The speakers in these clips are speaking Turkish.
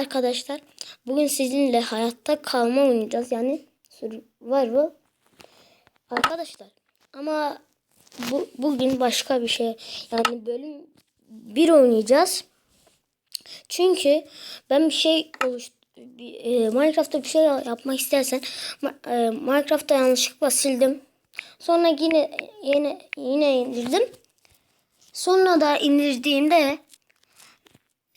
arkadaşlar. Bugün sizinle hayatta kalma oynayacağız. Yani survival. Arkadaşlar ama bu, bugün başka bir şey. Yani bölüm 1 oynayacağız. Çünkü ben bir şey oluş bir, e, Minecraft'ta bir şey yapmak istersen e, Minecraft'ta yanlışlıkla sildim. Sonra yine yine yine indirdim. Sonra da indirdiğimde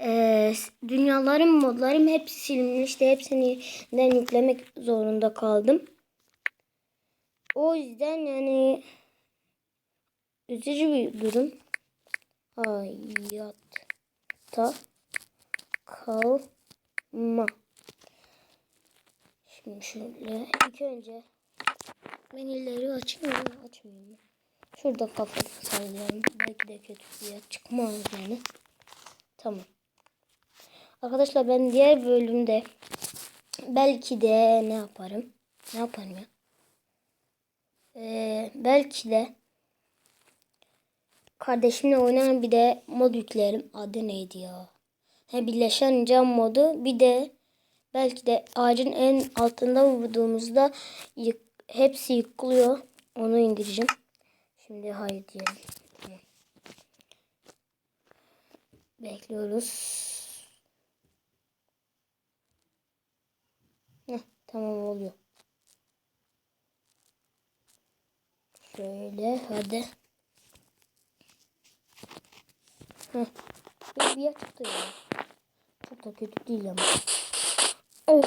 e, dünyaların modlarım hepsi silinmişti. Hepsini yeniden yüklemek zorunda kaldım. O yüzden yani üzücü bir durum. Hayatta kalma. Şimdi şöyle ilk önce ben ileri açayım mı açmayayım mı? Şurada kafamı sallıyorum. Belki de kötü bir yer çıkmaz yani. Tamam. Arkadaşlar ben diğer bölümde belki de ne yaparım? Ne yaparım ya? Ee, belki de kardeşimle oynanan bir de mod yüklerim. Adı neydi ya? He, birleşen cam modu. Bir de belki de ağacın en altında vurduğumuzda yık, hepsi yıkılıyor. Onu indireceğim. Şimdi hayır diyelim. Bekliyoruz. Heh, tamam oluyor. Şöyle hadi. Heh. Bir, yer çıktı ya. Çok da kötü değil ama. Oo,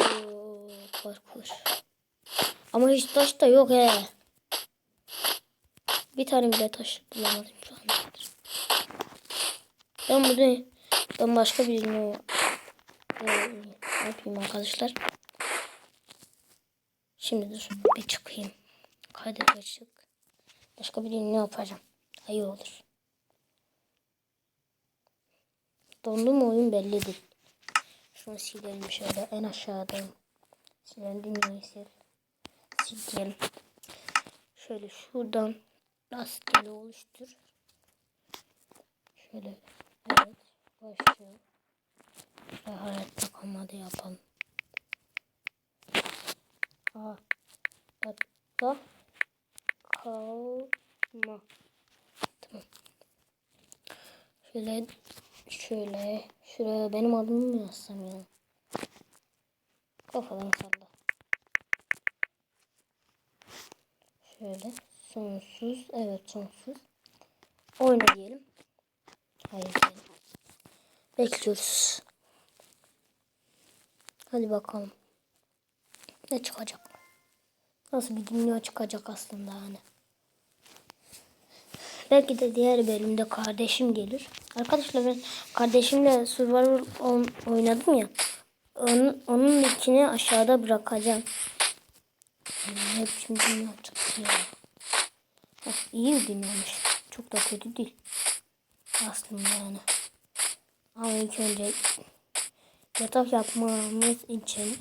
parkur. Ama hiç taş da yok he. Bir tane bile taş bulamadım şu anda. Ben bunu ben başka birini e, yapayım arkadaşlar. Şimdi dur bir çıkayım. Kaydı açık. Başka birini ne yapacağım? İyi olur. Dondu mu oyun belli değil. Şunu silelim şöyle en aşağıdayım. Silelim dünyayı sil. Şöyle şuradan rastgele oluştur. Şöyle evet başlıyor. Ve hayatta kalmadı yapalım. Hayatta kalma. Şöyle şöyle şuraya benim adımı mı yazsam ya? Kafadan salla. Şöyle sonsuz evet sonsuz. Oyna diyelim. Hayır. Bekliyoruz. Hadi bakalım. Ne çıkacak? Nasıl bir dünya çıkacak aslında hani. Belki de diğer bölümde kardeşim gelir. Arkadaşlar ben kardeşimle Survivor oynadım ya. Onun, onun linkini aşağıda bırakacağım. Yani hep şimdi dünya çıktı ya. Bak, iyi bir dünyaymış. Çok da kötü değil. Aslında yani. Ama ilk önce yatak yapmamız için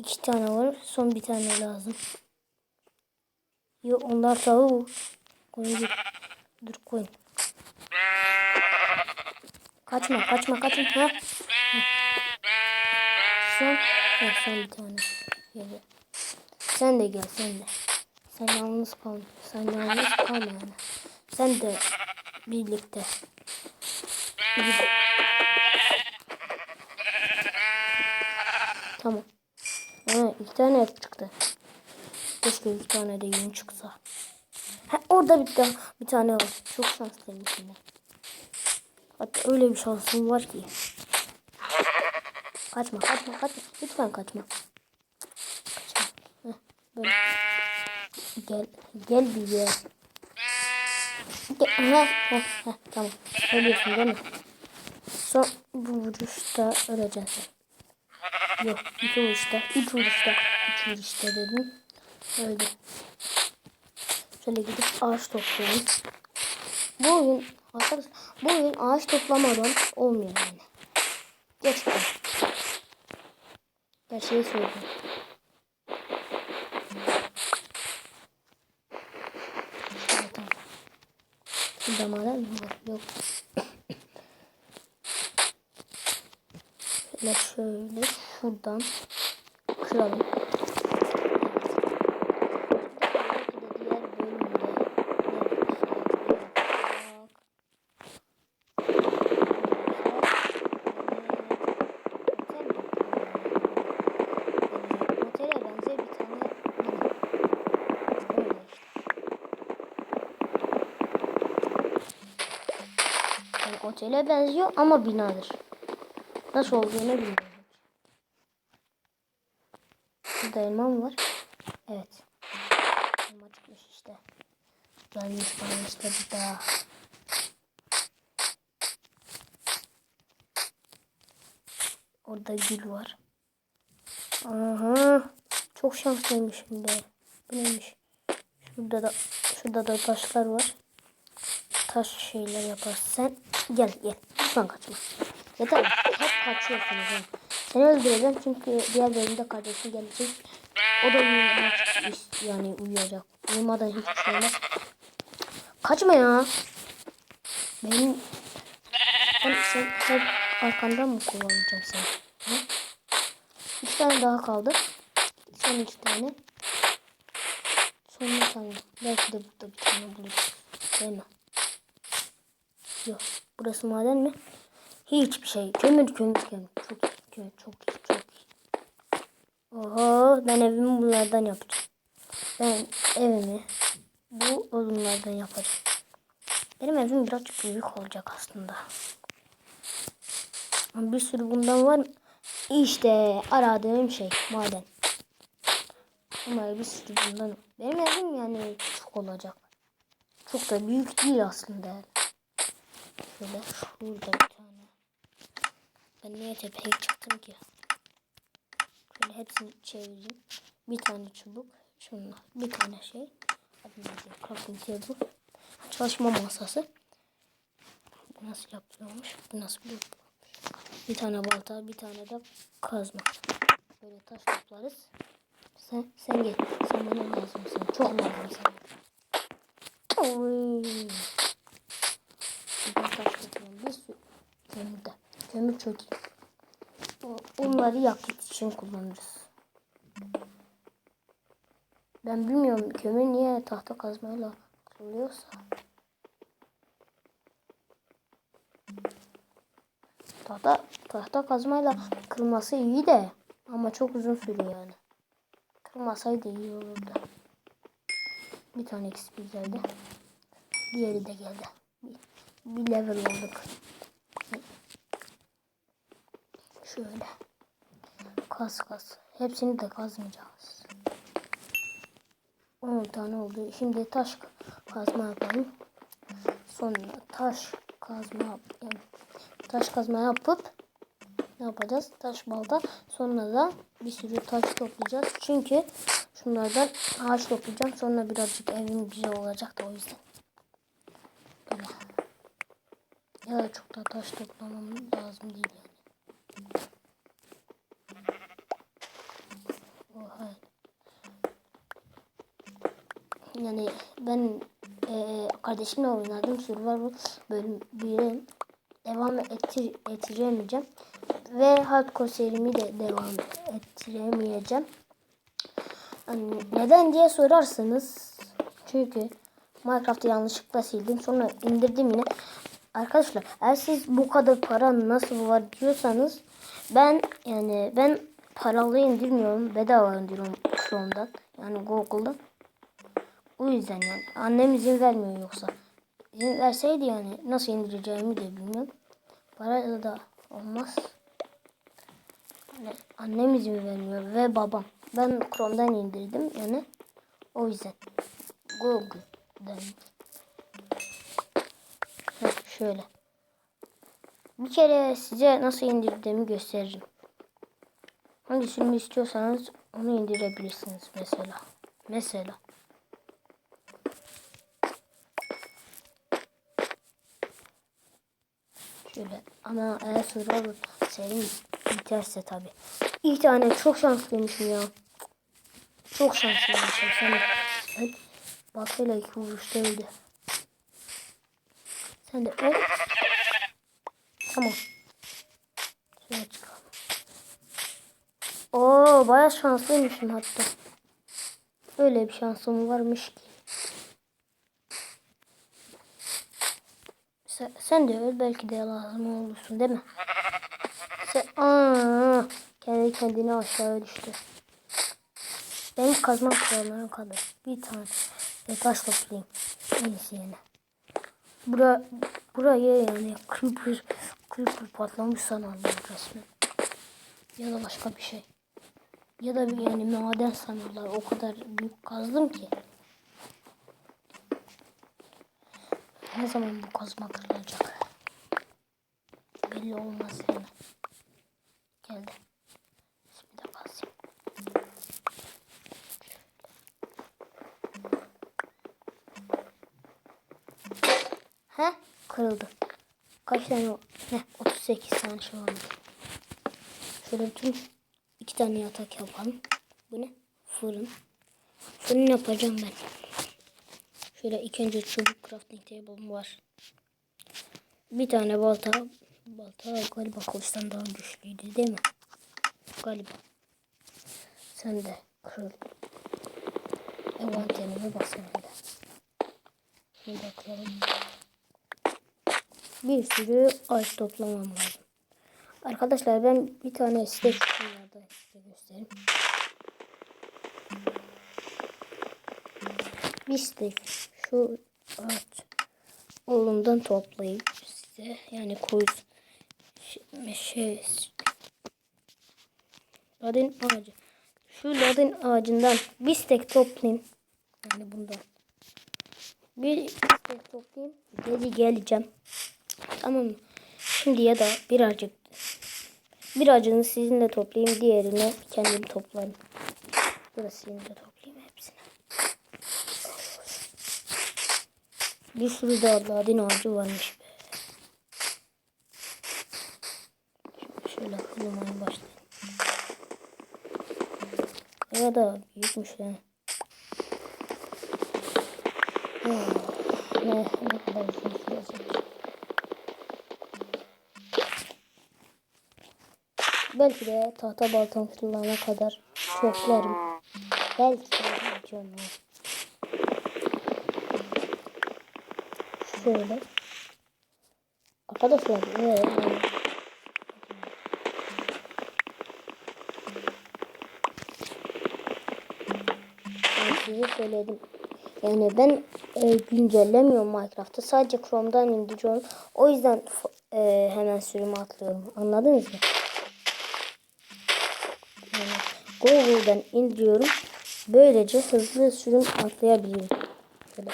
iki tane var. Son bir tane lazım. Yok onlar tavuk. Koyun Dur koyun. Kaçma kaçma kaçma. Ha? Son. Ha, son bir tane. Gel. Sen de gel sen de. Sen yalnız kal. Sen yalnız kalma yani. Sen de birlikte. Gidin. Tamam. Ha, iki tane et çıktı. Keşke iki tane de yün çıksa. Ha, orada bir, tane, bir tane var. Çok şanslıyım şimdi. Hatta öyle bir şansım var ki. Kaçma kaçma kaçma. Lütfen kaçma. Kaçma. Heh. Gel. Gel bir yer. Gel. Heh, heh, heh, tamam. Ölüyorsun değil mi? Son bu vuruşta öleceksin. Yok. iki vuruşta. Üç vuruşta. Üç vuruşta dedim. Öldü. Şöyle gidip ağaç toplayalım. Bu oyun arkadaşlar bu oyun ağaç toplamadan olmuyor yani. Gerçekten. Gerçeği tamam. Şurada maden mi var? Yok. Şöyle şöyle şuradan kıralım. Otele benziyor ama binadır. Nasıl olduğunu bilmiyorum. Burada elma var? Evet. Elma çıkmış işte. Gelmiş bana işte bir daha. Orada gül var. Aha. Çok şanslıymışım be. Bu neymiş? Şurada da şurada da taşlar var. Taş şeyler yaparsın. Sen gel gel. Lütfen kaçma. Yeter. Kaçıyorsunuz. ha. Seni öldüreceğim çünkü diğer bölümde kardeşim gelecek. O da uyumak yani uyuyacak. Uyumadan hiçbir şey olmaz. Kaçma ya. Benim ben sen hep arkandan mı kullanacağım seni? Hı? İki tane daha kaldı. Son iki tane. Son bir tane. Belki de burada bir tane buluruz. Değil mi? Yok. Burası maden mi? Hiçbir şey. Kömür kömür kömür. Çok iyi. Kömür çok iyi. Çok iyi. Oho ben evimi bunlardan yapacağım. Ben evimi bu odunlardan yapacağım. Benim evim biraz büyük olacak aslında. Bir sürü bundan var. İşte aradığım şey maden. Ama bir sürü bundan. Benim evim yani çok olacak. Çok da büyük değil aslında. Şöyle şurada bir. Ben niye tepeye çıktım ki? Şöyle hepsini çevireyim. Bir tane çubuk. Şunlar. Bir tane şey. Crafting table. Çalışma masası. Bu nasıl yapılıyormuş? Bu nasıl yapılıyormuş? Bir tane balta, bir tane de kazma. Böyle taş toplarız. Sen, sen gel. Sen bana lazımsın. Çok lazımsın. Oy. Bir taş topluyorum. Bir sürü kömür de. Kömür çok iyi. Onları yakıt için kullanırız. Ben bilmiyorum kömür niye tahta kazmayla kırılıyorsa. Tahta, tahta kazmayla kırılması iyi de ama çok uzun sürüyor yani. Kırmasaydı iyi olurdu. Bir tane XP geldi. Diğeri de geldi. Bir, bir level olduk. Şöyle. Kaz kaz. Hepsini de kazmayacağız. 10 tane oldu. Şimdi taş kazma yapalım. Sonra taş kazma yap- yani taş kazma yapıp ne yapacağız? Taş balda. Sonra da bir sürü taş toplayacağız. Çünkü şunlardan ağaç toplayacağım. Sonra birazcık evim güzel olacak da o yüzden. Böyle. Ya da çok da taş toplamam lazım değil yani. Oha. Yani ben eee kardeşimle oynadım Survivor bölüm 1'e devam ettir ettiremeyeceğim. Ve hardcore serimi de devam ettiremeyeceğim. Yani neden diye sorarsanız çünkü Minecraft'ı yanlışlıkla sildim. Sonra indirdim yine. Arkadaşlar eğer siz bu kadar para nasıl var diyorsanız ben yani ben paralı indirmiyorum. Bedava indiriyorum Chrome'dan. Yani Google'dan. O yüzden yani annem izin vermiyor yoksa. İzin verseydi yani nasıl indireceğimi de bilmiyorum. Para da olmaz. Yani annem izin vermiyor ve babam. Ben Chrome'dan indirdim yani. O yüzden. Google'dan. Şöyle. Bir kere size nasıl indirdiğimi gösteririm. Hangisini istiyorsanız onu indirebilirsiniz mesela. Mesela. Şöyle ama eğer Survivor serim biterse tabi. İlk tane çok şanslıymışım ya. Çok şanslıymışım. Sen ben baltayla iki vuruşta öldü. Sen de öl. Tamam. Şöyle çıkalım. Oo bayağı şanslıymışım hatta. Öyle bir şansım varmış ki. Sen, de öl belki de lazım olursun değil mi? Sen, aa, kendi kendine aşağı düştü. Benim kazma kurallarım kalır. Bir tane ve taş toplayayım. İyisi yine. Bura, burayı yani creeper, creeper patlamış sanarlar resmen. Ya da başka bir şey. Ya da yani maden sanıyorlar. O kadar büyük kazdım ki. Ne zaman bu kazma kırılacak? Belli olmaz yani. Geldi. Şimdi de kazayım. He? Kırıldı. Kaç tane? o- Ne? 38 tane şey olmuş. Şöyle bütün iki tane yatak yapalım. Bu ne? Fırın. Fırın yapacağım ben. Şöyle ilk önce çubuk crafting table'ım var. Bir tane balta. Balta galiba kılıçtan daha güçlüydü değil mi? Galiba. Sen de kırıl. Envanterime baksana bir de. Da kıralım. Bir sürü ağaç toplamam lazım. Arkadaşlar ben bir tane site şunlarda size göstereyim. Bir site şu ağaç oğlumdan toplayıp size yani koy şey, ladin ağacı. Şu ladin ağacından bir stek toplayayım. Yani bundan. Bir stek toplayayım. Geri geleceğim. Tamam mı? Şimdi ya da birazcık birazcını sizinle toplayayım. Diğerini kendim toplarım. Burasını da toplayayım hepsini. Bir sürü de ladin ağacı varmış be. Şimdi şöyle kırmaya başlayayım. Ya da büyükmüş yani. Ne, ne kadar uzun sürecek. Belki de tahta baltam kırılana kadar çoklarım. Belki de yapacağım Şöyle. Arkadaşlar? Yani. Ben size söyledim. Yani ben e, güncellemiyorum Minecraft'ı. Sadece Chrome'dan indiriyorum. O yüzden e, hemen sürümü atlıyorum. Anladınız mı? Yani Google'dan indiriyorum. Böylece hızlı sürüm atlayabiliyorum. Böyle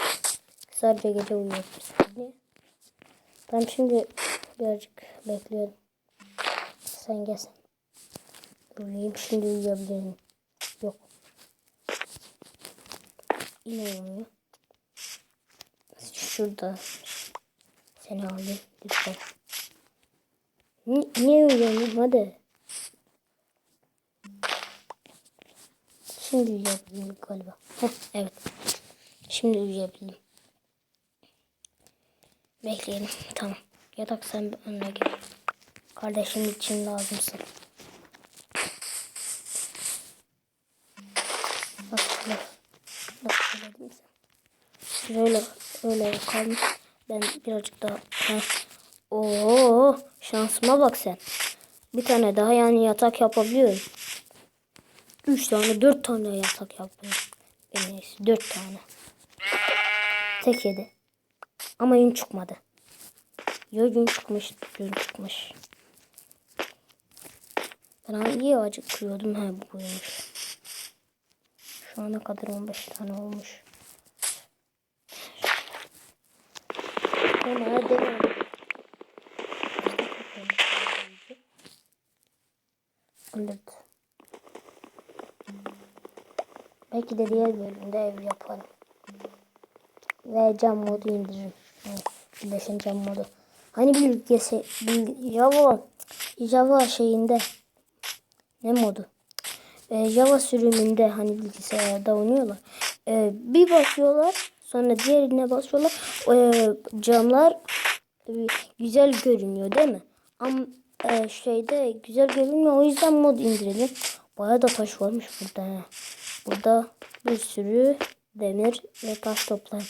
sadece gece uyuyabilirsiniz. Niye? Ben şimdi birazcık bekliyorum. Sen gelsin. Uyuyayım şimdi uyuyabilirim. Yok. Yine uyumuyor. Şurada. Seni alayım lütfen. Ni niye uyuyamıyorum hadi. Şimdi uyuyabildim galiba. Heh, evet. Şimdi uyuyabildim. Bekleyelim. Tamam. Yatak sen önüne gel. Kardeşim için lazımsın. Laf? Nasıl söyledim sen? Şöyle öyle kalmış. Ben birazcık daha... Heh. Oo, şansıma bak sen. Bir tane daha yani yatak yapabiliyorum. Üç tane, dört tane yatak yapıyorum. En iyisi dört tane. Tek yedi. Ama yün çıkmadı. Ya yün çıkmış, yün çıkmış. Ben ama iyi ağacı kırıyordum. He bu buymuş. Şu ana kadar 15 tane olmuş. Hemen devam. Evet. Belki de diğer bölümde ev yaparım. Ve cam modu indiririm. Cam modu. Hani bilgisi, bilgi, Java, Java şeyinde ne modu? Ee, Java sürümünde hani bilgisayarda oynuyorlar. Ee, bir basıyorlar sonra diğerine basıyorlar. Ee, camlar e, güzel görünüyor değil mi? Ama e, şeyde güzel görünmüyor. O yüzden mod indirelim. Bayağı da taş varmış burada. he. Burada bir sürü demir ve taş toplayın.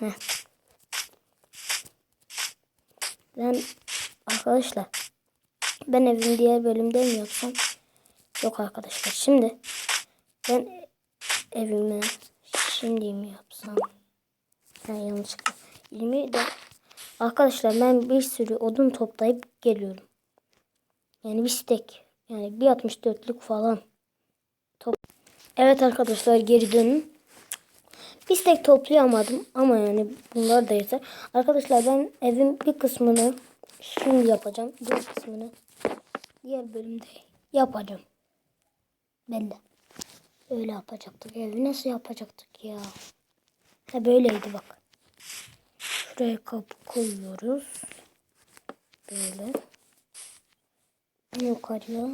Heh. Ben arkadaşlar ben evin diğer bölümde mi yapsam? Yok arkadaşlar. Şimdi ben evimi şimdi mi yapsam? Ha, yanlışlıkla. 20 de arkadaşlar ben bir sürü odun toplayıp geliyorum. Yani bir stek. Yani bir 64'lük falan. Top. Evet arkadaşlar geri dönün. Bir stek toplayamadım ama yani bunlar da yeter. Arkadaşlar ben evin bir kısmını şimdi yapacağım. Diğer kısmını diğer bölümde yapacağım. Belli. Öyle yapacaktık. Evi nasıl yapacaktık ya? Ha böyleydi bak. Şuraya kapı koyuyoruz. Böyle. Yukarıya.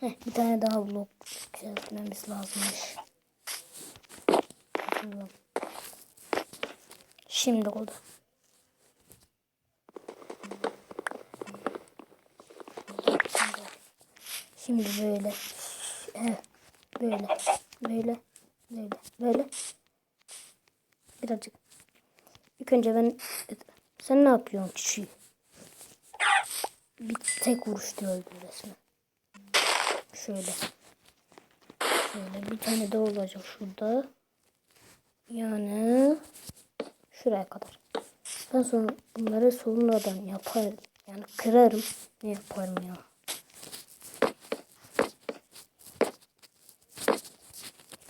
Heh, bir tane daha blok yükseltmemiz lazımmış. Tamam. Şimdi oldu. Şimdi böyle. Böyle. Böyle. Böyle. Böyle. Birazcık. İlk önce ben... Sen ne yapıyorsun kişi? Bir tek vuruşta öldü resmen. Şöyle. Şöyle bir tane de olacak şurada. Yani şuraya kadar. Ben sonra bunları sonradan yaparım. Yani kırarım. Ne yaparım ya.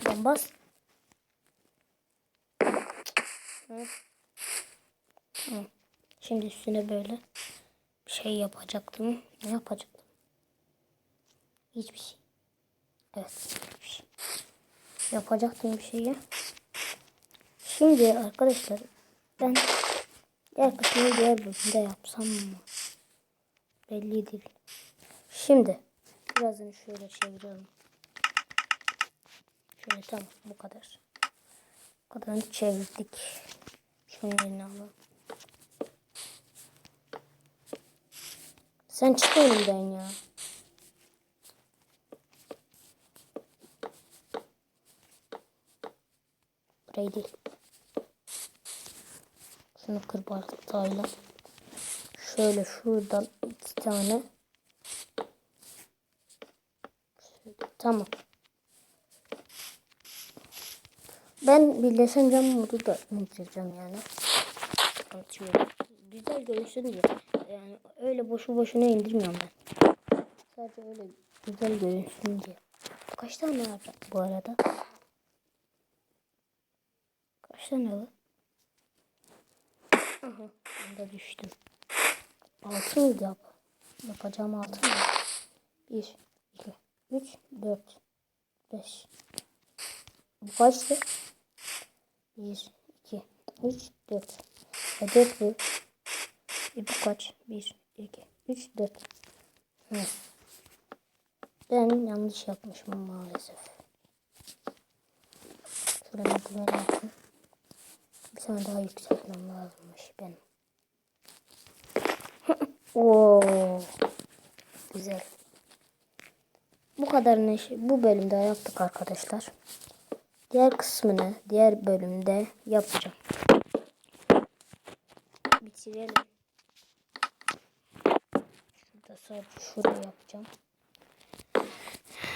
Ben bas. Şimdi üstüne böyle bir şey yapacaktım. Ne yapacaktım? Hiçbir şey. Evet. hiçbir şey. Yapacaktım bir şeyi. Şimdi arkadaşlar ben diğer kısmını diğer bölümde yapsam mı? Belli değil. Şimdi birazını şöyle çeviriyorum. Şöyle tamam bu kadar. Bu kadarını çevirdik. Şunu eline alalım. Sen çık önümden ya. Burayı değil. Şunu kır baltayla. Şöyle şuradan iki tane. Tamam. Ben birleşen cam modu da indireceğim yani. Güzel görünsün diye. Yani öyle boşu boşuna indirmiyorum ben. Sadece öyle güzel görünsün diye. Kaç tane var bu arada? Kaç tane var? Aha, ben düştüm. Altı mıydı yap? Yapacağım altı mı? Bir, iki, üç, dört, beş. Bu kaçtı? Bir, iki, üç, dört. E dört bu. E bu kaç? Bir, iki, üç, dört. Hı. Ben yanlış yapmışım maalesef. Yapayım. Bir tane daha yükseltmem lazımmış benim. Oo. Güzel. Bu kadarını bu bölümde yaptık arkadaşlar. Diğer kısmını diğer bölümde yapacağım. Bitirelim. Şurada sadece şurayı yapacağım.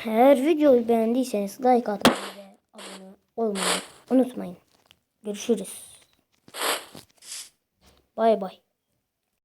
Eğer videoyu beğendiyseniz like atmayı ve abone olmayı unutmayın. Görüşürüz. Bay bay.